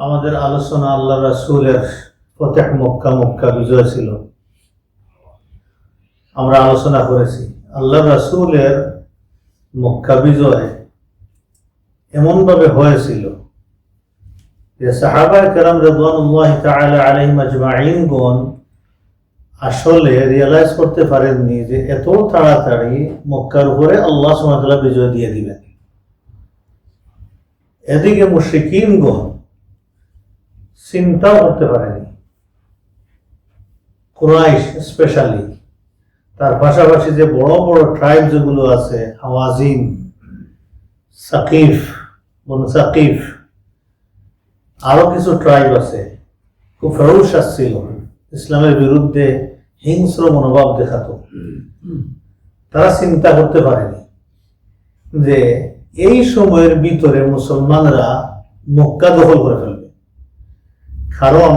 আমাদের আলোচনা আল্লাহ রাসূলের প্রত্যেক মক্কা মক্কা বিজয় ছিল। আমরা আলোচনা করেছি, আল্লাহ রাসূলের মক্কা বিজয় এমনভাবে হয়েছিল যে সাহাবায় কেরাম রেদওয়ানুল্লাহ তাআলা আলাইহিম আজমাইনগণ আসলে রিয়েলাইজ করতে পারেননি যে এত তাড়াতাড়ি মক্কার উপরে আল্লাহ সুবহানাহু বিজয় দিয়ে দিবেন। এদিকে মুশরিকিনগণ চিন্তাও করতে পারেনি। কুরাইশ স্পেশালি তার পাশাপাশি যে বড় বড় ট্রাইব যেগুলো আছে, হাওয়াজিন, সাকিফ, বনু সাকিফ, আরও কিছু ট্রাইব আছে, খুব ফেরুসাস ছিল। ইসলামের বিরুদ্ধে হিংস্র মনোভাব দেখাতো। তারা চিন্তা করতে পারেনি যে এই সময়ের ভিতরে মুসলমানরা মক্কা দখল করে ফেলবে কারণ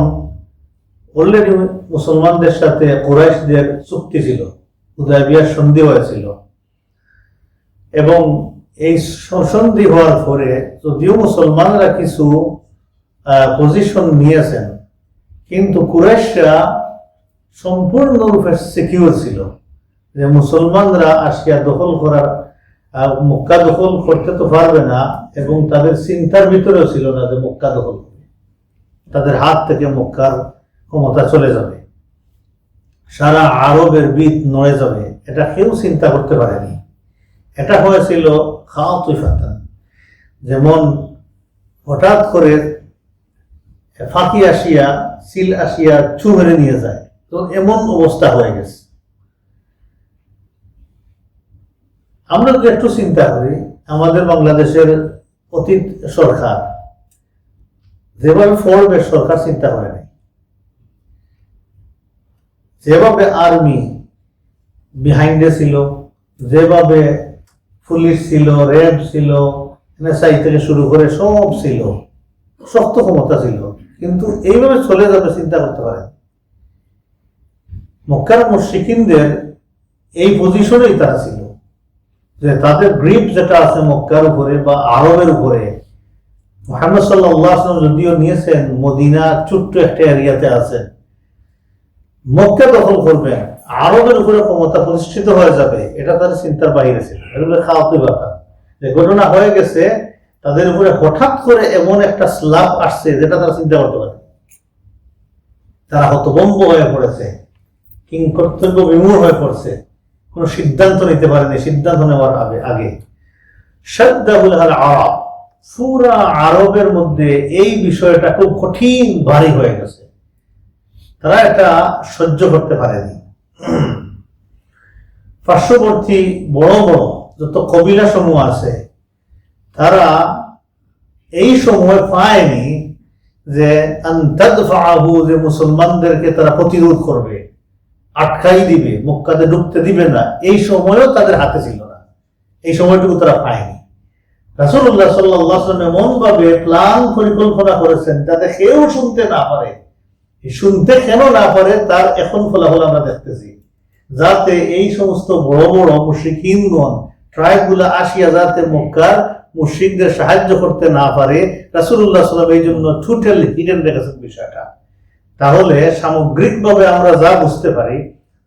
অলরেডি মুসলমানদের সাথে কোরাইশদের চুক্তি ছিল উদয়বিয়ার সন্ধি হয়েছিল। এবং এই সন্ধি হওয়ার পরে যদিও মুসলমানরা কিছু পজিশন নিয়েছেন, কিন্তু কুরাইশরা সম্পূর্ণরূপে সিকিউর ছিল যে মুসলমানরা আসিয়া দখল করার মক্কা দখল করতে তো পারবে না এবং তাদের চিন্তার ভিতরেও ছিল না যে মক্কা দখল তাদের হাত থেকে মক্কার ক্ষমতা চলে যাবে। সারা আরবের বিদ নড়ে যাবে। এটা কেউ চিন্তা করতে পারেনি। এটা হয়েছিল খাওয়া তুইফাতান যেমন হঠাৎ করে ফাঁকি আসিয়া, সিল আসিয়া চু মেরে নিয়ে যায়। তো এমন অবস্থা হয়ে গেছে। আমরা যদি একটু চিন্তা করি, আমাদের বাংলাদেশের অতীত সরকার যেভাবে ফোরবে সরকার চিন্তা করে নাই, যেভাবে আর্মি বিহাইন্ডে ছিল, যেভাবে পুলিশ ছিল র্যাব ছিল এনএসআই থেকে শুরু করে সব ছিল, শক্ত ক্ষমতা ছিল, কিন্তু এইভাবে চলে যাবে চিন্তা করতে পারে মক্কার মুশরিকিনদের এই পজিশনেই তারা ছিল, যে তাদের গ্রিপ যেটা আছে মক্কার উপরে বা আরবের উপরে মোহাম্মদ সাল্লাহ যদিও নিয়েছেন, মদিনা ছোট্ট একটা এরিয়াতে আছে। মক্কা দখল করবেন আরবের উপরে ক্ষমতা প্রতিষ্ঠিত হয়ে যাবে, এটা তাদের চিন্তার বাইরে ছিল। খাওয়াতে কথা যে ঘটনা হয়ে গেছে, তাদের উপরে হঠাৎ করে এমন একটা স্লাব আসছে যেটা তারা চিন্তা করতে পারে তারা হতবম্ব হয়ে পড়েছে কিং কর্তব্য বিমূঢ় হয়ে পড়ছে, কোনো সিদ্ধান্ত নিতে পারেনি, সিদ্ধান্ত নেওয়ার আগে আগে। সাদ্দাহুল আরব। পুরা আরবের মধ্যে এই বিষয়টা খুব কঠিন ভারী হয়ে গেছে। তারা এটা সহ্য করতে পারেনি। পার্শ্ববর্তী বড় বড় যত কবিলা সমূহ আছে, তারা এই সময় পায়নি যে আন্তাদফাহু যে মুসলমানদেরকে তারা প্রতিরোধ করবে, আটকাই দিবে, মক্কাতে ঢুকতে দিবে না। এই সময়ও তাদের হাতে ছিল না। এই সময়টুকু তারা পায়নি। রাসুল্লাহ সাল্লাম এমন ভাবে প্লান পরিকল্পনা করেছেন যাতে কেউ শুনতে না পারে। শুনতে কেন না পারে তার এখন ফলাফল আমরা দেখতেছি। যাতে এই সমস্ত বড় বড় মুশিকিনগণ ট্রাইবগুলো আসিয়া যাতে মক্কার মুশিকদের সাহায্য করতে না পারে রাসুল্লাহ সাল্লাম এই জন্য টোটাল হিডেন রেখেছেন বিষয়টা। তাহলে সামগ্রিকভাবে আমরা যা বুঝতে পারি,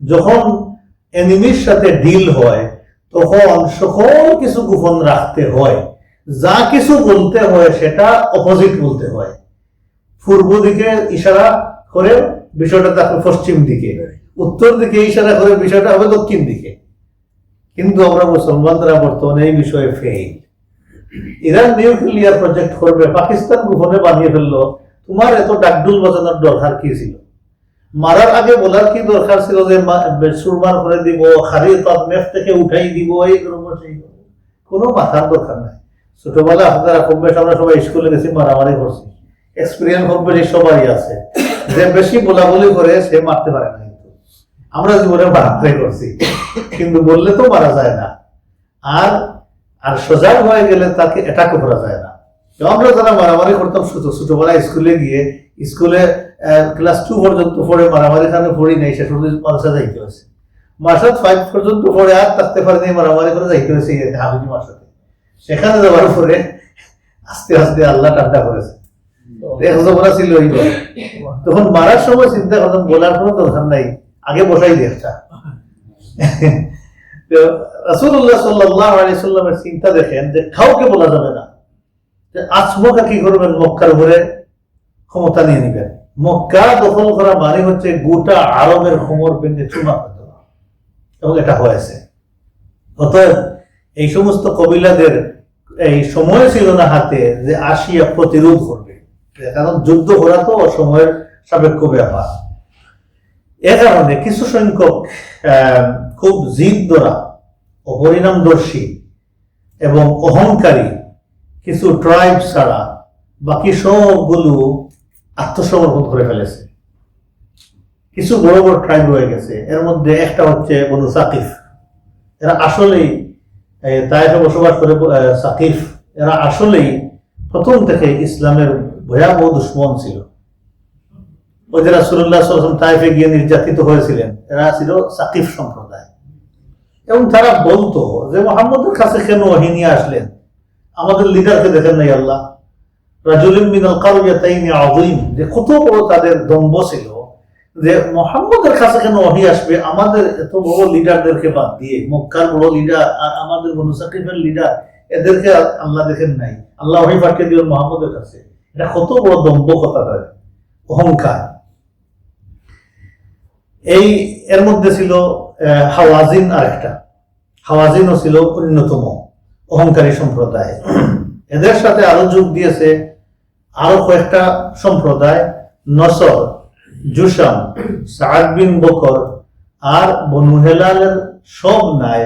যখন এনিমির সাথে ডিল হয়, তখন সকল কিছু গোপন রাখতে হয়। যা কিছু বলতে হয় সেটা অপোজিট বলতে হয়। পূর্ব দিকে ইশারা করে বিষয়টা থাকবে পশ্চিম দিকে। উত্তর দিকে ইশারা করে বিষয়টা হবে দক্ষিণ দিকে। কিন্তু আমরা মুসলমানরা বর্তমানে এই বিষয়ে ফেল ইরান নিউক্লিয়ার প্রজেক্ট করবে, পাকিস্তান গোপনে বানিয়ে ফেলল। তোমার এত ডাকডুল বাজানোর দরকার কি ছিল? মারার আগে বলার কি দরকার ছিল যে সুরমার করে দিব হারি তৎ মেফ থেকে উঠাই দিব, এই করব কোনো মাথার দরকার নাই। ছোটবেলা আপনারা কম বেশ, আমরা সবাই স্কুলে গেছি, মারামারি করছি। এক্সপিরিয়েন্স কম বেশি সবাই আছে। যে বেশি করে, সে মারতে পারে না কিন্তু। আমরা জীবনে মারামারি করছি। কিন্তু বললে তো মারা যায় না। আর আর হয়ে গেলে তাকে করা যায় না। আমরা যারা মারামারি করতাম, ছোট, ছোটবেলায় স্কুলে গিয়ে স্কুলে ক্লাস টু পর্যন্ত পড়ে, মারামারি খানে পড়ি নাই সে শুধু যাইতে হয়েছে। মাসাদ ফাইভ পর্যন্ত পড়ে, আর থাকতে পারিনি মারামারি করে যাইতে হয়েছে হাবিজি মাসাতে সেখানে যাওয়ার পরে আস্তে আস্তে আল্লাহ ঠান্ডা করেছে। ছিল তখন মারার সময় চিন্তা করতাম বলার কোনো দরকার নাই। আগে বসাই একটা। রাসূলুল্লাহ সাল্লাল্লাহু আলাইহি সাল্লামের চিন্তা দেখেন যে কাউকে বলা যাবে না। যে আজমকা কি করবেন মক্কার উপরে? ক্ষমতা নিয়ে নিবেন। মক্কা দখল করা মানে হচ্ছে গোটা আরবের খবর ভেঙে চুমা করে দেওয়া এবং এটা হয়েছে। অতএব এই সমস্ত কবিলাদের এই সময় ছিল না হাতে যে আসিয়া প্রতিরোধ করবে। কারণ যুদ্ধ করা তো সময়ের সাপেক্ষ ব্যাপার। এ কারণে কিছু সংখ্যক খুব জিদ ধরা অপরিণামদর্শী এবং অহংকারী কিছু ট্রাইব ছাড়া বাকি সবগুলো আত্মসমর্পণ করে ফেলেছে। কিছু বড় বড় ট্রাইব রয়ে গেছে। এর মধ্যে একটা হচ্ছে বনু সাকিফ। এরা আসলেই তাইফে বসবাস করে সাকিফ, এরা আসলেই প্রথম থেকে ইসলামের ভয়াবহ দুশ্মন ছিল। ওই যে রাসুল্লাহ তাইফে গিয়ে নির্যাতিত হয়েছিলেন, এরা ছিল সাকিফ সম্প্রদায়। এবং তারা বলতো যে মোহাম্মদের কাছে কেন ওহী নিয়ে আসলেন? আমাদের লিডারকে দেখেন নাই আল্লাহ। রাজুলিম মিনাল কারুয়াতাইনি আযীম যে কত বড় তাদের দম্ভ ছিল। যে মোহাম্মদের কাছে কেন ওহী আসবে? আমাদের এত বড় লিডারদেরকে বাদ দিয়ে, মক্কার বড় লিডার আর আমাদের বনু সাকিফের লিডার এদেরকে আল্লাহ দেখেন নাই। আল্লাহ ওহী পাঠিয়ে দিলেন মোহাম্মদের কাছে। এটা কত বড় দম্ভ কথা তাদের অহংকার। এই, এর মধ্যে ছিল হাওয়াজিন আর একটা হাওয়াজিনও ছিল অন্যতম অহংকারী সম্প্রদায়। এদের সাথে আরও যোগ দিয়েছে আরও কয়েকটা সম্প্রদায়, নসর। জুসাম সাদ বিন বকর আর বনু হেলালের সব নাই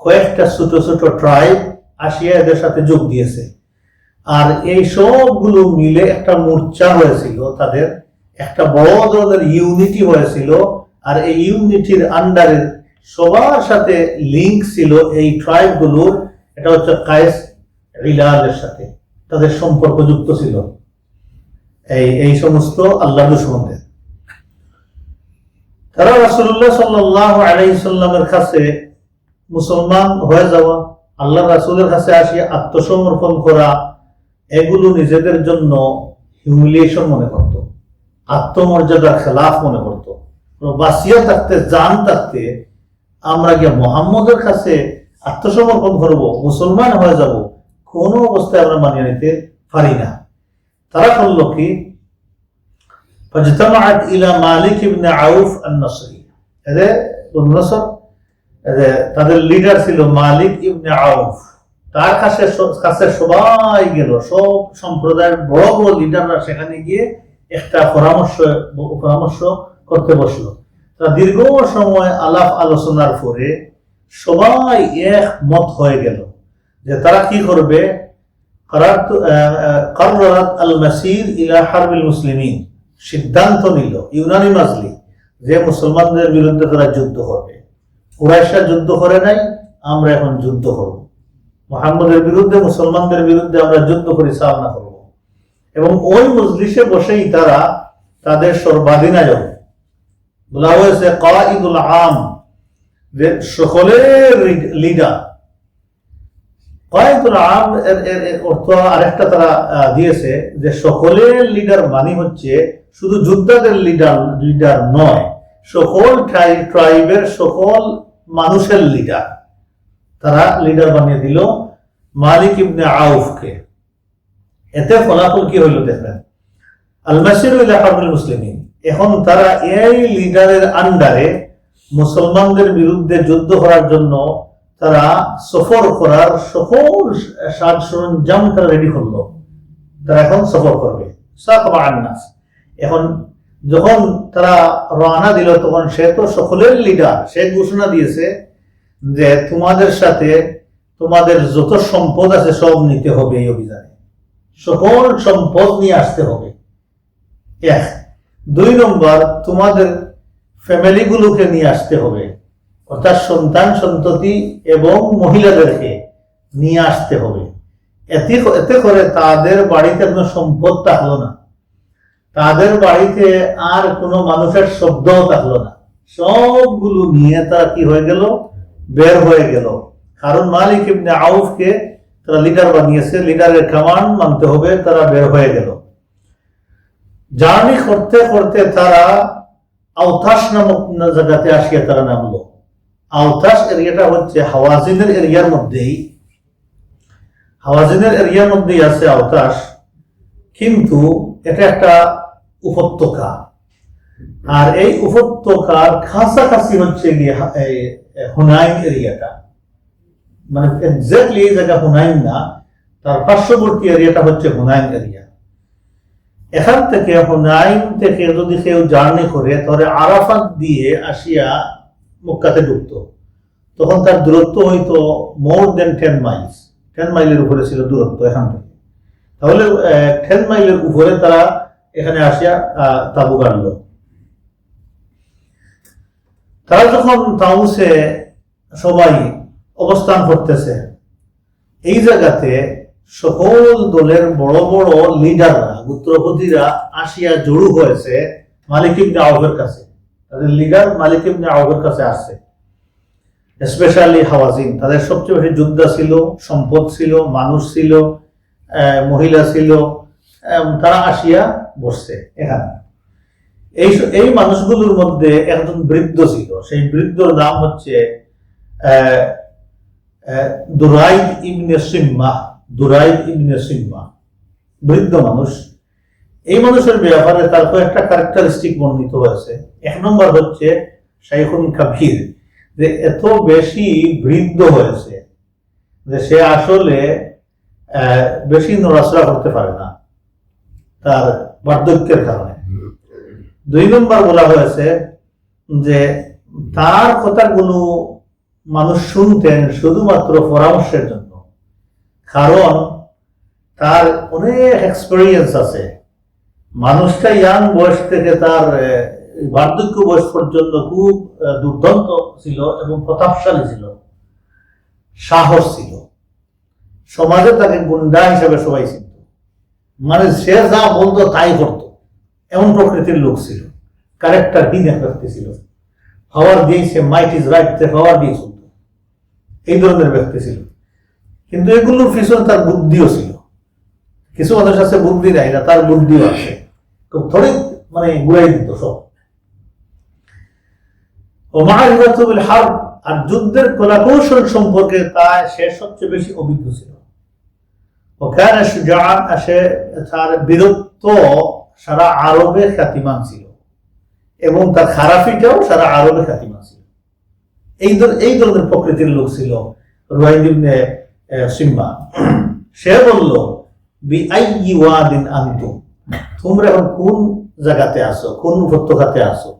কয়েকটা ছোট ছোট ট্রাইব আসিয়া এদের সাথে যোগ দিয়েছে। আর এই সবগুলো মিলে একটা মোর্চা হয়েছিল, তাদের একটা বড় ধরনের ইউনিটি হয়েছিল। আর এই ইউনিটির আন্ডারে সবার সাথে লিঙ্ক ছিল এই ট্রাইবগুলোর, এটা হচ্ছে কায়েস রিলালের সাথে, তাদের সম্পর্ক যুক্ত ছিল। এই এই সমস্ত আল্লাহ দুশ্মনদের তারা রাসূলুল্লাহ সাল্লাল্লাহু আলাইহি সাল্লামের কাছে মুসলমান হয়ে যাওয়া, আল্লাহ রাসুলের কাছে আসি আত্মসমর্পণ করা, এগুলো নিজেদের জন্য হিউমিলিয়েশন মনে করত, আত্মমর্যাদার খেলাফ মনে করত। বাসিয়া থাকতে, জান থাকতে আমরা গিয়ে মোহাম্মদের কাছে আত্মসমর্পণ করব, মুসলমান হয়ে যাব, কোনো অবস্থায় আমরা মানিয়ে নিতে পারি না। তারা করল কি? فاجتمعت إلى مالك بن عوف النصري এদের বনু নসর এদের তাদের লিডার ছিল মালিক ইবনে আউফ তার কাছে স- কাছে সবাই গেল সব সম্প্রদায়ের বড় বড় লিডাররা সেখানে গিয়ে একটা পরামর্শ পরামর্শ করতে বসলো তারা দীর্ঘ সময় আলাপ আলোচনার পরে সবাই এক মত হয়ে গেল যে তারা কি করবে قررت قررت المسير الى حرب المسلمين সিদ্ধান্ত নিল ইউনানি মাজলি যে মুসলমানদের বিরুদ্ধে তারা যুদ্ধ করবে কুরাইশা যুদ্ধ করে নাই, আমরা এখন যুদ্ধ করব। মোহাম্মদের বিরুদ্ধে, মুসলমানদের বিরুদ্ধে আমরা যুদ্ধ পরিচালনা করব। এবং ওই মজলিসে বসেই তারা তাদের সর্বাধীনায়ক বলা হয়েছে, কাঈদুল আম, যে সকলের লিডার কয়েকজন আম এর অর্থ আরেকটা তারা দিয়েছে যে সকলের লিডার মানে হচ্ছে শুধু যোদ্ধাদের লিডার লিডার নয়, সকল ট্রাই- ট্রাইবের সকল মানুষের লিডার তারা লিডার বানিয়ে দিল মালিক ইবনে আউফকে। এতে ফলাফল কি হইল দেখবেন? আল মাসির হারুল মুসলিমিন। এখন তারা এই লিডারের আন্ডারে মুসলমানদের বিরুদ্ধে যুদ্ধ করার জন্য তারা সফর করার সকল সাজ সরঞ্জাম তারা রেডি করল। তারা এখন সফর করবে। সাকবা আন্নাস। এখন যখন তারা রওনা দিল, তখন সে তো সকলের লিডার সে ঘোষণা দিয়েছে যে তোমাদের সাথে তোমাদের যত সম্পদ আছে সব নিতে হবে এই অভিযানে। সকল সম্পদ নিয়ে আসতে হবে। এক। দুই নম্বর, তোমাদের ফ্যামিলিগুলোকে নিয়ে আসতে হবে। অর্থাৎ সন্তান, সন্ততি এবং মহিলাদেরকে নিয়ে আসতে হবে। এতে এতে করে তাদের বাড়িতে কোনো সম্পদ থাকল না। তাদের বাড়িতে আর কোনো মানুষের শব্দও থাকল না। সবগুলো নিয়ে তারা কি হয়ে গেল? বের হয়ে গেল। কারণ মালিক ইবনে আউফকে তারা লিডার বানিয়েছে লিডারের কমান্ড মানতে হবে, তারা বের হয়ে গেল। জার্নি করতে করতে তারা আওতাস নামক জায়গাতে আসিয়া তারা নামলো। আওতাস এরিয়াটা হচ্ছে হাওয়াজিনের এরিয়ার মধ্যেই। হাওয়াজিনের এরিয়ার মধ্যেই আছে আওতাস কিন্তু এটা একটা উপত্যকা। আর এই উপত্যকার কাছাকাছি হচ্ছে গিয়ে হুনাইন এরিয়াটা। মানে এক্স্যাক্টলি এই জায়গা হুনাইন না, তার পার্শ্ববর্তী এরিয়াটা হচ্ছে হুনাইন এরিয়া। এখান থেকে হুনাইন থেকে যদি কেউ জার্নি করে, তাহলে আরাফাত দিয়ে আসিয়া মক্কাতে ঢুকতো। তখন তার দূরত্ব হইতো more than ten miles ten মাইলের উপরে ছিল দূরত্ব এখান থেকে। তাহলে টেন মাইলের উপরে তারা এখানে আসিয়া তাবু গাড়লো তারা যখন তাউসে সবাই অবস্থান করতেছে, এই জায়গাতে সকল দলের বড় বড় লিডাররা, গোত্রপতিরা আসিয়া জড়ো হয়েছে মালিক ইবনে আউফের কাছে। তাদের লিডার মালিক ইবনে আউফের কাছে আসছে। স্পেশালি হাওয়াজিন, তাদের সবচেয়ে বেশি যোদ্ধা ছিল, সম্পদ ছিল, মানুষ ছিল মহিলা ছিল তারা আসিয়া বসছে এখানে। এই এই মানুষগুলোর মধ্যে একজন বৃদ্ধ ছিল। সেই বৃদ্ধর নাম হচ্ছে দুরাইদ ইবনে সিম্মা দুরাইদ ইবনে সিম্মা বৃদ্ধ মানুষ। এই মানুষের ব্যাপারে তার কয়েকটা ক্যারেক্টারিস্টিক বর্ণিত হয়েছে। এক নম্বর হচ্ছে শাইখুন কাবির, যে এত বেশি বৃদ্ধ হয়েছে যে সে আসলে বেশি নড়াচড়া করতে পারে না। তার বার্ধক্যের কারণে। দুই নম্বর বলা হয়েছে যে তার কথাগুলো মানুষ শুনতেন শুধুমাত্র পরামর্শের জন্য। কারণ তার অনেক এক্সপেরিয়েন্স আছে। মানুষটা ইয়াং বয়স থেকে তার বার্ধক্য বয়স পর্যন্ত খুব দুর্দান্ত ছিল এবং প্রতাপশালী ছিল। সাহস ছিল। সমাজে তাকে গুন্ডা হিসেবে সবাই চিনত। মানে সে যা বলতো তাই করতো। এমন প্রকৃতির লোক ছিল। ক্যারেক্টারহীন এক ব্যক্তি ছিল। পাওয়ার দিয়েছে মাইট ইজ রাইট পাওয়ার দিয়ে চলত। এই ধরনের ব্যক্তি ছিল। কিন্তু এগুলোর পিছনে তার বুদ্ধিও ছিল। কিছু মানুষ আছে বুদ্ধি নাই না, তার বুদ্ধিও আছে। খুব থরে মানে ঘুরাই দিত সব। ও মাহিবাতুল হার আর যুদ্ধের কলাকৌশল সম্পর্কে তা সে সবচেয়ে বেশি অভিজ্ঞ ছিল। ওখানে সুজান আসে তার বীরত্ব সারা আরবে খ্যাতিমান ছিল এবং তার খারাপিটাও সারা আরবে খ্যাতিমান ছিল। এই এই ধরনের প্রকৃতির লোক ছিল রুহাইদ ইবনে আহ, সিম্মা সে বলল বি আই ওয়াদিন আনতুম? তোমরা এখন কোন জায়গাতে আসো কোন উপত্যকাতে আসো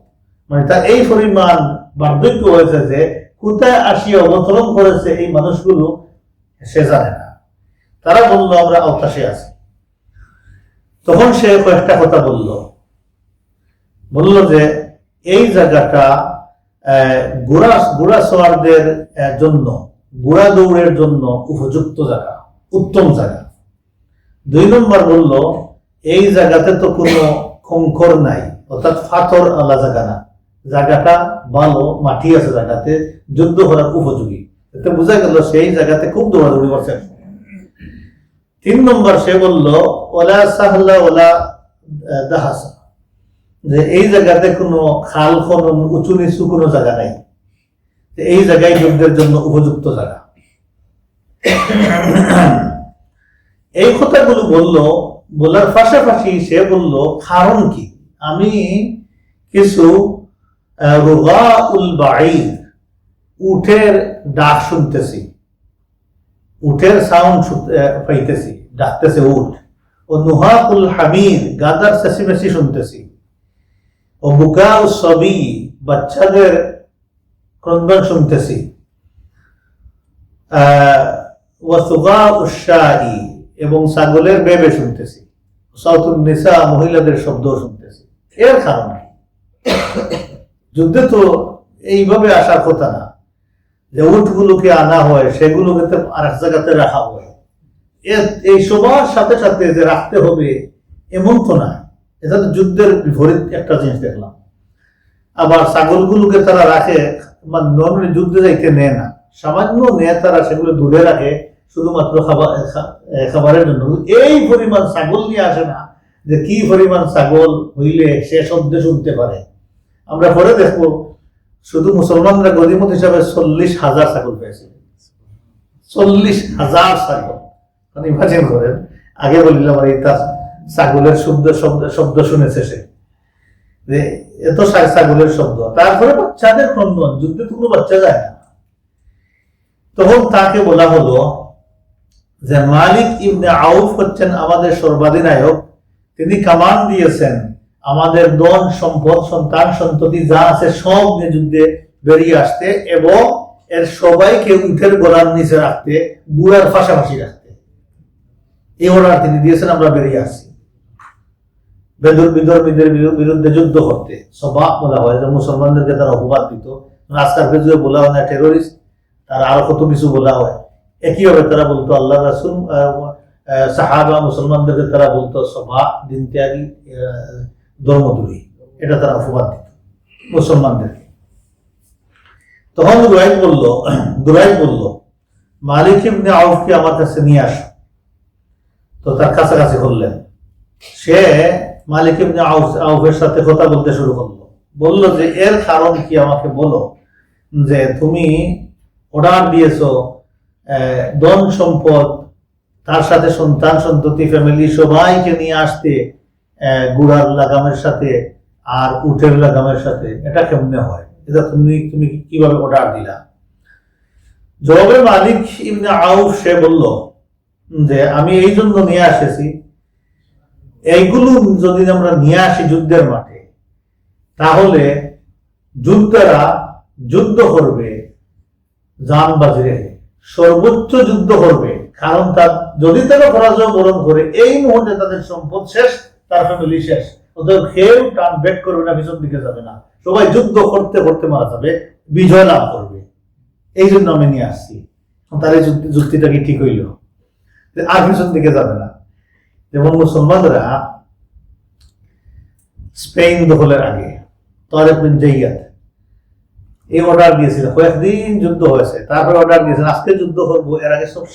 মানে তার এই পরিমাণ বার্ধক্য হয়েছে যে কোথায় আসিয়া অবতরণ করেছে এই মানুষগুলো সে জানে না। তারা বলল, আমরা আওতাসে আছি। তখন সে কয়েকটা কথা বলল। বলল যে, এই জায়গাটা ঘোড়া ঘোড়া সওয়ারদের জন্য ঘোড়া দৌড়ের জন্য উপযুক্ত জায়গা, উত্তম জায়গা। দুই নম্বর বলল, এই জায়গাতে তো কোনো খঙ্কর নাই, অর্থাৎ ফাথর আলা জায়গা না। জায়গাটা ভালো, মাটি আছে জায়গাতে, যুদ্ধ করার উপযোগী। এতে বোঝা গেল, সেই জায়গাতে খুব দৌড়াদৌড়ি করছে। তিন নম্বর সে বলল, ওলা সাহলা ওলা দাহাসা। যে এই জায়গাতে কোনো খাল খনন উঁচু নিচু কোনো জায়গা নাই। এই জায়গায় যুদ্ধের জন্য উপযুক্ত জায়গা। এই কথাগুলো বলল, বলার পাশাপাশি সে বলল, কারণ কি? আমি কিছু উঠের ডাক শুনতেছি। উঠের সাউন্ড পাইতেছি। ডাকতেছে উঠ। ও নুহাকুল হামিদ গাদার চেঁচিমেচি শুনতেছি। ও বুকা ও সবি বাচ্চাদের ক্রন্দন শুনতেছি। আহ, ও উৎসাহী এবং ছাগলের বেবে শুনতেছি। সাউথুল নিসা মহিলাদের শব্দ শুনতেছি। এর কারণ কি? যুদ্ধে তো এইভাবে আসার কথা না। যে উঠগুলোকে আনা হয় সেগুলোকে আর এক জায়গাতে রাখা হয়। এই সবার সাথে সাথে যে রাখতে হবে, এমন তো না। এটা তো যুদ্ধের বিপরীত একটা জিনিস দেখলাম। আবার ছাগলগুলোকে তারা রাখে নর্মালি যুদ্ধে যাইতে নেয় না। সামান্য নেয় তারা, সেগুলো দূরে রাখে, শুধুমাত্র খাবার খাবারের জন্য। এই পরিমাণ ছাগল নিয়ে আসে না যে কি পরিমাণ ছাগল হইলে সে শব্দ শুনতে পারে। আমরা পরে দেখব, শুধু মুসলমানরা গদিমত হিসাবে চল্লিশ হাজার ছাগল পেয়েছে। চল্লিশ হাজার ছাগল। মানে ইমাজিন করেন, আগে বলিলাম এই তার ছাগলের শব্দ শব্দ শব্দ শুনেছে সে। যে এত ছাগলের শব্দ। তারপরে বাচ্চাদের ক্রন্দন, যুদ্ধে তো কোনো বাচ্চা যায় না। তখন তাকে বলা হলো যে মালিক ইবনে আউফ হচ্ছেন আমাদের সর্বাধিনায়ক। তিনি কামান দিয়েছেন, আমাদের দন সম্পদ, সন্তান, সন্ততি যা আছে সব নিয়ে যুদ্ধে বেরিয়ে আসতে এবং এর সবাইকে উঠের গোলার নিচে রাখতে, গুড়ার পাশাপাশি রাখতে। এই অর্ডার তিনি দিয়েছেন, আমরা বেরিয়ে আসছি। বেদুর বিধর্মীদের বিরু- বিরুদ্ধে যুদ্ধ করতে। সবা বলা হয়, যে মুসলমানদেরকে তারা অপবাদ দিত। আজকালকে যদি বলা হয় না টেরোরিস্ট তারা আরও কত কিছু বলা হয়। একইভাবে তারা বলতো, আল্লাহ রাসুল সাহাবা মুসলমানদেরকে তারা বলতো সভা দিন ত্যাগী ধর্মদ্রোহী। এটা তারা অপবাদ দিত, মুসলমানদেরকে। তখন দুরাইদ বলল দুরাইদ বলল, মালিক ইবনে আউফকে আমার কাছে নিয়ে আসো। তো তার কাছাকাছি করলেন। সে মালিক ইবনে আউফের সাথে কথা বলতে শুরু করল। বলল যে, এর কারণ কি আমাকে বলো যে, তুমি অর্ডার দিয়েছ ধন সম্পদ, তার সাথে সন্তান, সন্ততি ফ্যামিলি সবাইকে নিয়ে আসতে গুড়ার লাগামের সাথে আর উটের লাগামের সাথে, এটা কেমনে হয়? এটা তুমি তুমি কীভাবে অর্ডার দিলা? জবাবে মালিক ইবনে আউফ সে বলল যে আমি এই জন্য নিয়ে আসেছি। এইগুলো যদি আমরা নিয়ে আসি যুদ্ধের মাঠে, তাহলে যুদ্ধরা যুদ্ধ করবে যান বাজি রেখে সর্বোচ্চ যুদ্ধ করবে। কারণ তার যদি তারা পরাজয় বরণ করে, এই মুহূর্তে তাদের সম্পদ শেষ, তার ফ্যামিলি শেষ। ওদের কেউ টান ব্যাক করবে না, পিছন দিকে যাবে না। সবাই যুদ্ধ করতে করতে মারা যাবে, বিজয় লাভ করবে। এই জন্য আমি নিয়ে আসছি। তার এই যুক্তি- যুক্তিটা কি ঠিক হইল? আর পিছন দিকে যাবে না। যেমন মুসলমানরা স্পেন দখলের আগে, তরেক এই অর্ডার দিয়েছিল। কয়েকদিন যুদ্ধ হয়েছে, তারপরে অর্ডার দিয়েছেন আজকে যুদ্ধ করব, এর আগে সব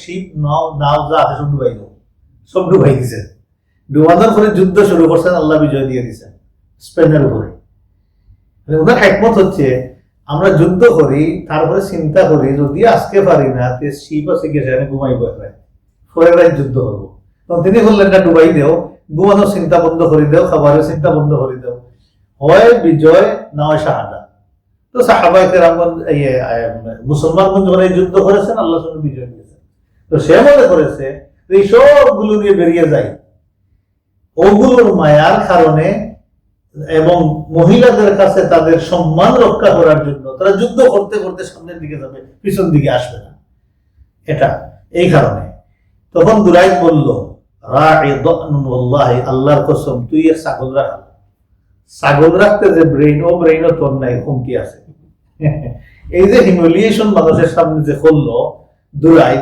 নাও নাও যা আছে সব ডুবাই সব ডুবাই পরে যুদ্ধ শুরু করছেন, আল্লাহ বিজয় দিয়ে দিছেন স্পেনের উপরে। মানে ওনার একমত হচ্ছে, আমরা যুদ্ধ করি, তারপরে চিন্তা করি, যদি আজকে পারি না, তে শিপ আছে গিয়ে সেখানে ঘুমাইব একবার পরে রাত যুদ্ধ করব তখন তিনি বললেন না ডুবাই দেও। ঘুমানোর চিন্তা বন্ধ করে দেও খাবারের চিন্তা বন্ধ করে দেও। হয় বিজয় না হয় শাহাদা। তো সাহাবাই কেরামগণ আহ, মুসলমানগণ যখন এই যুদ্ধ করেছেন আল্লাহ সঙ্গে বিজয় দিয়েছেন। তো সে মনে করেছে এই সবগুলো নিয়ে বেরিয়ে যায় ওগুলোর মায়ার কারণে এবং মহিলাদের কাছে তাদের সম্মান রক্ষা করার জন্য তারা যুদ্ধ করতে করতে সামনের দিকে যাবে পিছন দিকে আসবে না। এটা এই কারণে। তখন দুরাইদ বলল আল্লাহর কসম, তুই ছাগল রাখ ছাগল রাখতে যে ব্রেইন ও ব্রেইনও তোর নাই কমতি আছে। এই যে হিমিলিয়েশন মানুষের সামনে যে করল, দুরাই,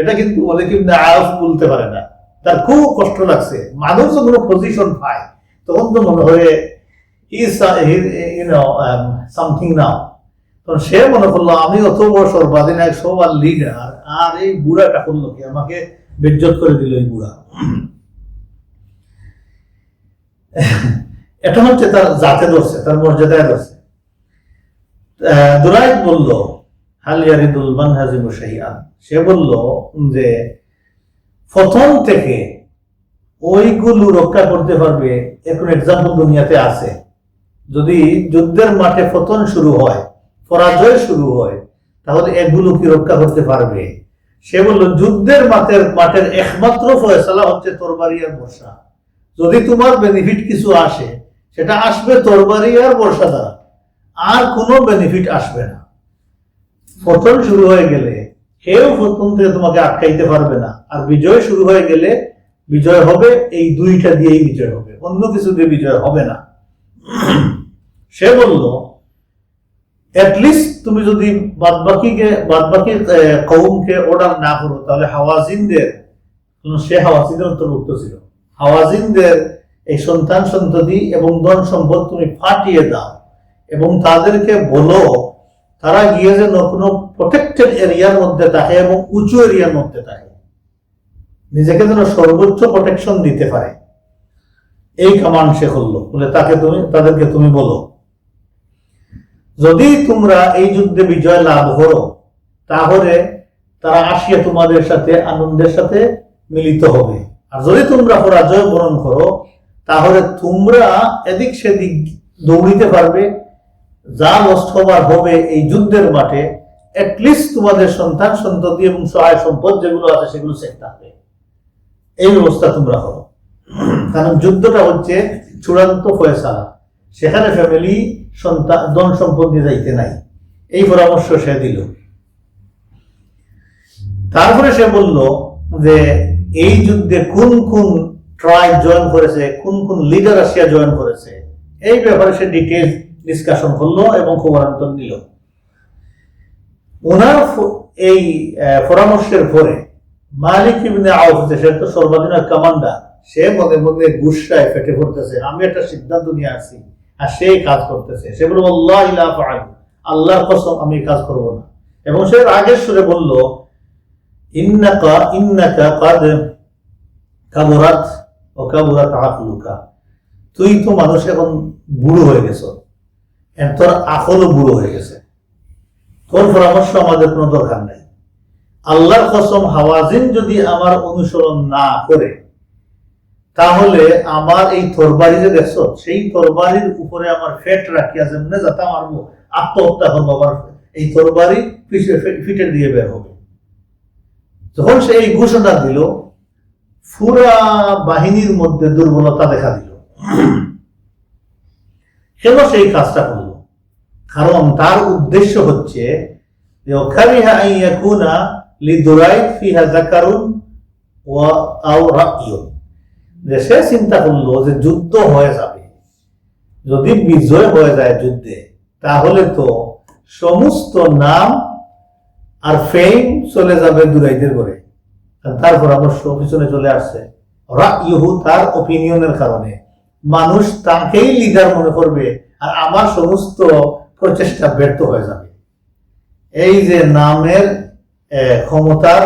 এটা কিন্তু অনেক আয়স বলতে পারে না। তার খুব কষ্ট লাগছে। মানুষ যখন পজিশন পায়, তখন তো মনে হয় সামথিং নাও তখন সে মনে করল, আমি অত বড় সর্বাধিনায়ক সব আর লিডার আর এই বুড়াটা করল কি? আমাকে বেজ্জত করে দিল এই বুড়া। এটা হচ্ছে তার জাতে ধরছে, তার মর্যাদায় ধরছে। দুরাইদ বলল, হাল ইয়ারিদুল মানহাজিমু শাইআন সে বলল যে, প্রথম থেকে ওইগুলো রক্ষা করতে পারবে এখন এক্সাম্পল দুনিয়াতে আছে। যদি যুদ্ধের মাঠে পতন শুরু হয়, পরাজয় শুরু হয়, তাহলে এগুলো কি রক্ষা করতে পারবে? সে বলল, যুদ্ধের মাঠের মাঠের একমাত্র ফয়সালা হচ্ছে তরবারি আর বর্ষা। যদি তোমার বেনিফিট কিছু আসে, সেটা আসবে তরবারি আর বর্ষা দ্বারা। আর কোনো বেনিফিট আসবে না। পতন শুরু হয়ে গেলে কেউ পতন থেকে তোমাকে আটকাইতে পারবে না। আর বিজয় শুরু হয়ে গেলে বিজয় হবে, এই দুইটা দিয়েই বিজয় হবে। অন্য কিছু দিয়ে বিজয় হবে না। সে বলল অ্যাটলিস্ট তুমি যদি বাদবাকিকে, বাদবাকি কৌমকে অর্ডার না করো, তাহলে হাওয়াজিনদের সে হাওয়াজিনদের অন্তর্ভুক্ত ছিল। হাওয়াজিনদের এই সন্তান সন্ততি এবং ধন সম্পদ তুমি ফাটিয়ে দাও এবং তাদেরকে বলো, তারা গিয়ে যেন কোনো প্রোটেক্টেড এরিয়ার মধ্যে থাকে এবং উঁচু এরিয়ার মধ্যে থাকে। নিজেকে যেন সর্বোচ্চ প্রোটেকশন দিতে পারে। এই কমান্ড সে করল। বলে তাকে তুমি, তাদেরকে তুমি বলো। যদি তোমরা এই যুদ্ধে বিজয় লাভ করো, তাহলে তারা আসিয়া তোমাদের সাথে, আনন্দের সাথে মিলিত হবে। আর যদি তোমরা পরাজয় বরণ করো, তাহলে তোমরা এদিক সেদিক দৌড়িতে পারবে। যা নষ্ট হবে এই যুদ্ধের মাঠে অ্যাটলিস্ট তোমাদের সন্তান, সন্ততি এবং সহায় সম্পদ যেগুলো আছে, সেগুলো সেট থাকবে। এই ব্যবস্থা তোমরা করো। কারণ যুদ্ধটা হচ্ছে চূড়ান্ত ফয়সালা। সেখানে ফ্যামিলি সন্তান ধন সম্পদ নিয়ে যাইতে নাই। এই পরামর্শ সে দিল। তারপরে সে বলল যে, এই যুদ্ধে কোন কোন ট্রাইব জয়েন করেছে, কোন কোন লিডার আসিয়া জয়েন করেছে, এই ব্যাপারে সে ডিটেলস ডিসকাশন করল এবং খবরান্তর নিল। ওনার এই পরামর্শের পরে মালিক ইবনে আউফ সে তো সর্বাধিনায়ক কমান্ডার সে মনে মনে গুসায় ফেটে পড়তেছে। আমি একটা সিদ্ধান্ত নিয়ে আসছি আর সে এই কাজ করতেছে। সে বলব আল্লাহ ইলা আল্লাহর কসম আমি কাজ করব না। এবং সে আগের সুরে বলল, ইন্নাকা ইন্নাকা কাদ কাবুরাত ও কাবুরাত আকলুকা তুই তো মানুষ এখন বুড়ো হয়ে গেছ। তোর আকলও বুড়ো হয়ে গেছে। তোর পরামর্শ আমাদের কোনো দরকার নাই। আল্লাহর কসম হাওয়াজিন যদি আমার অনুসরণ না করে তাহলে আমার এই তরবারি যে দেখছ, সেই তরবারির উপরে আমার ফেট রাখিয়া যেমনে যাতে মারবো আত্মহত্যা করব আমার এই তরবারি ফিটের দিয়ে বের হবে। যখন সে এই ঘোষণা দিল পুরা বাহিনীর মধ্যে দুর্বলতা দেখা দিল। কেন সেই কাজটা করল? কারণ তার উদ্দেশ্য হচ্ছে লিদুরাইদ ফিহা যাকারুন ওয়া আও রাইয়ুন সে চিন্তা করল যে যুদ্ধ হয়ে যাবে। যদি বিজয় হয়ে যায় যুদ্ধে, তাহলে তো সমস্ত নাম আর ফেম চলে যাবে দুরাইদের করে তার পরামর্শ পিছনে চলে আসছে। রাইহু তার ওপিনিয়নের কারণে। মানুষ তাকেই লিডার মনে করবে আর আমার সমস্ত প্রচেষ্টা ব্যর্থ হয়ে যাবে। এই যে নামের ক্ষমতার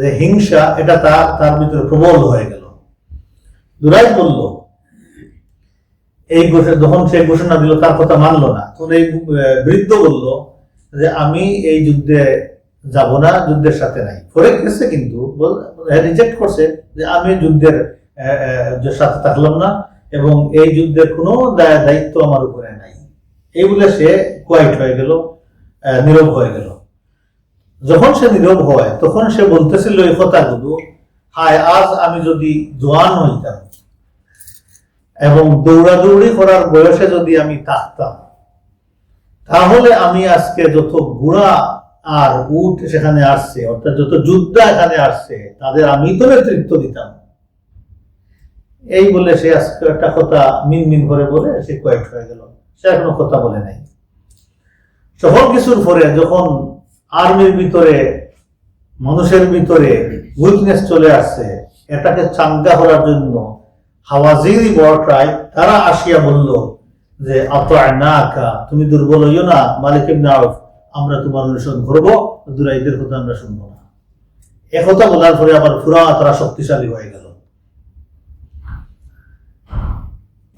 যে হিংসা, এটা তার তার ভিতরে প্রবল হয়ে গেল। দুরাই বলল, এই যখন সে ঘোষণা দিল, তার কথা মানলো না। তখন এই বৃদ্ধ বলল যে, আমি এই যুদ্ধে যাব না, যুদ্ধের সাথে নাই। পরে গেছে কিন্তু রিজেক্ট করছে যে, আমি যুদ্ধের সাথে থাকলাম না এবং এই যুদ্ধের কোনো দায়িত্ব আমার উপরে নাই। এই বলে সে কোয়াইট হয়ে গেল নীরব হয়ে গেল। যখন সে নীরব হয়, তখন সে বলতেছিল, এই কথাগুলো, হায়, আজ আমি যদি জোয়ান হইতাম এবং দৌড়াদৌড়ি করার বয়সে যদি আমি থাকতাম, তাহলে আমি আজকে যত ঘোড়া আর উট সেখানে আসছে, অর্থাৎ যত যোদ্ধা এখানে আসছে, তাদের আমি তো নেতৃত্ব দিতাম। এই বলে সে আজকে একটা কথা মিন মিন করে বলে সে কয়েক হয়ে গেল। সে এখনও কথা বলে নাই। সকল কিছুর পরে যখন আর্মির ভিতরে, মানুষের ভিতরে উইকনেস চলে আসছে, এটাকে চাঙ্গা করার জন্য হাওয়াজিরি বড়টাই তারা আসিয়া বলল যে না তুমি দুর্বল হইও না, মালিক ইবনে আমরা তোমার অনুসরণ করব, দুরাইদের কথা আমরা শুনব না। একথা বলার পরে আবার পুরা তারা শক্তিশালী হয়ে গেল।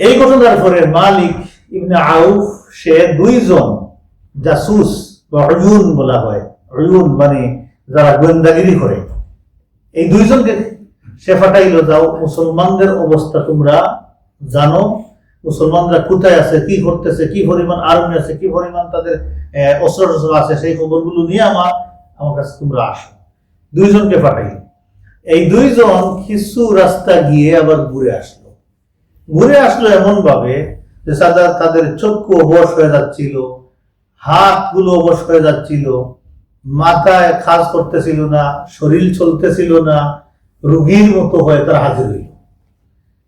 এই ঘটনার পরে মালিক ইবনে আউফ, সে দুইজন জাসুস বা অয়ুন বলা হয়। অয়ুন মানে যারা গোয়েন্দাগিরি করে। এই দুইজনকে সে ফাটাইল, যাও, মুসলমানদের অবস্থা তোমরা জানো, মুসলমানরা কোথায় আছে, কি করতেছে কি পরিমাণ আর্মি আছে, কি পরিমাণ তাদের অস্ত্র টস্ত্র আছে, সেই খবরগুলো নিয়ে আমার আমার কাছে তোমরা আসো। দুইজনকে পাঠাইল এই দুইজন কিছু রাস্তা গিয়ে আবার ঘুরে আসলো। ঘুরে আসলো এমন ভাবে যে সাদা, তাদের চক্ষু অবশ হয়ে যাচ্ছিল, হাতগুলো অবশ হয়ে যাচ্ছিল, মাথায় কাজ করতেছিল না, শরীর চলতেছিল না রুগীর মতো হয়ে তারা হাজির হইল।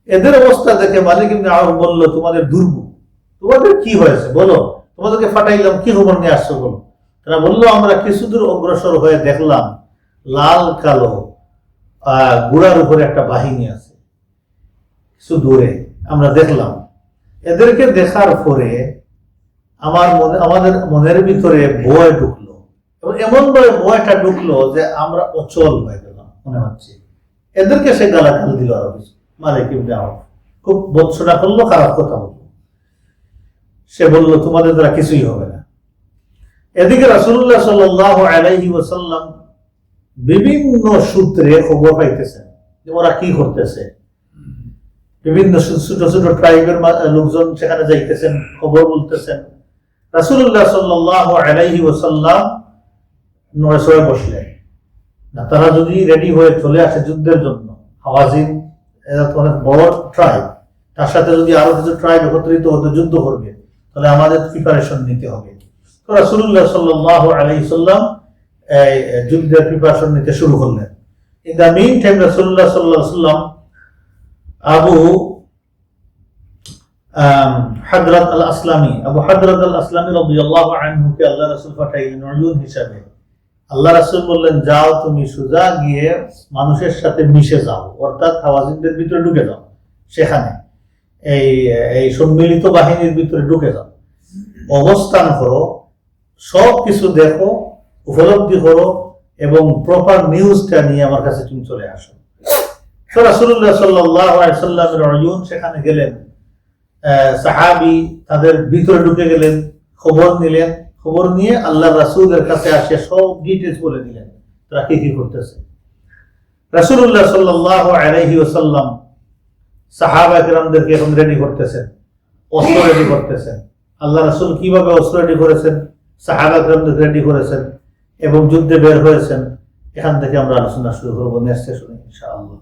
এদের অবস্থা দেখে মালিক ইবনে আউফ বলল, তোমাদের দুর্ভোগ। তোমাদের কি হয়েছে? বলো। তোমাদেরকে ফাটাইলাম, কি খবর নিয়ে আসছো বলো? তারা বলল, আমরা কিছু দূর অগ্রসর হয়ে দেখলাম লাল, কালো, আহ, গুড়ার উপরে একটা বাহিনী আছে। কিছু দূরে। আমরা দেখলাম। এদেরকে দেখার পরে আমার মনে, আমাদের মনের ভিতরে ভয় ঢুকলো। এবং এমন ভাবে ভয়টা ঢুকলো যে আমরা অচল হয়ে গেলাম, মনে হচ্ছে। এদেরকে সে গালাগাল দিল আরও কিছু। মালিক ইবনে খুব বৎসনা করল, খারাপ কথা বলল। সে বলল, তোমাদের দ্বারা কিছুই হবে না। এদিকে রাসূলুল্লাহ সাল্লাল্লাহু আলাইহি ওয়াসাল্লাম বিভিন্ন সূত্রে খবর পাইতেছেন যে ওরা কি করতেছে। বিভিন্ন ছোট ছোট ট্রাইবের লোকজন সেখানে যাইতেছেন, খবর বলতেছেন। রাসূলুল্লাহ সাল্লাল্লাহু আলাইহি ওয়াসাল্লাম নয়সরে বসলেন। তারা যদি রেডি হয়ে চলে আসে যুদ্ধের জন্য, হাওয়াজিন, এরা তো অনেক বড় ট্রাইব তার সাথে যদি আরও কিছু ট্রাইব একত্রিত হতে যুদ্ধ করবে, তাহলে আমাদের প্রিপারেশন নিতে হবে। সাল্লাম এই যুদ্ধের প্রিপারেশন নিতে শুরু করলেন। ইন দ্য মিন টাইম সাল্লাম আবু আল আসলামী আবু আল আসলামী রাদিয়াল্লাহু আনহু কে আল্লাহ রাসূল পাঠাইলেন উজুন হিসাবে। আল্লাহ রাসুল বললেন, যাও তুমি সুজা গিয়ে মানুষের সাথে মিশে যাও। অর্থাৎ হাওয়াজিনদের ভিতরে ঢুকে যাও, সেখানে। এই এই সম্মিলিত বাহিনীর ভিতরে ঢুকে যাও। অবস্থান করো সব কিছু দেখো, উপলব্ধি করো এবং প্রপার নিউজটা নিয়ে আমার কাছে তুমি চলে আসো। তো রাসূলুল্লাহ সাল্লামের অয়ুন সেখানে গেলেন। সাহাবী তাদের ভিতরে ঢুকে গেলেন, খবর নিলেন। খবর নিয়ে আল্লাহ রাসূলের কাছে আসে সব ডিটেলস বলে দিলেন তারা কি কি করতেছে রাসূলুল্লাহ সাল্লাল্লাহু আলাইহি ওয়াসাল্লাম সাহাবা কেরামদেরকে এখন রেডি করতেছেন অস্ত্র রেডি করতেছেন আল্লাহ রাসূল কিভাবে অস্ত্র রেডি করেছেন সাহাবা কেরামদের রেডি করেছেন এবং যুদ্ধে বের হয়েছেন এখান থেকে আমরা আলোচনা শুরু করবো নেক্সট সেশনে ইনশাআল্লাহ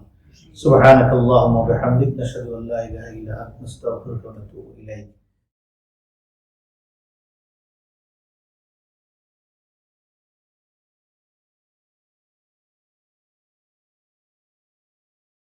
سبحانك اللهم وبحمدك نشهد ان لا اله الا انت نستغفرك ونتوب اليك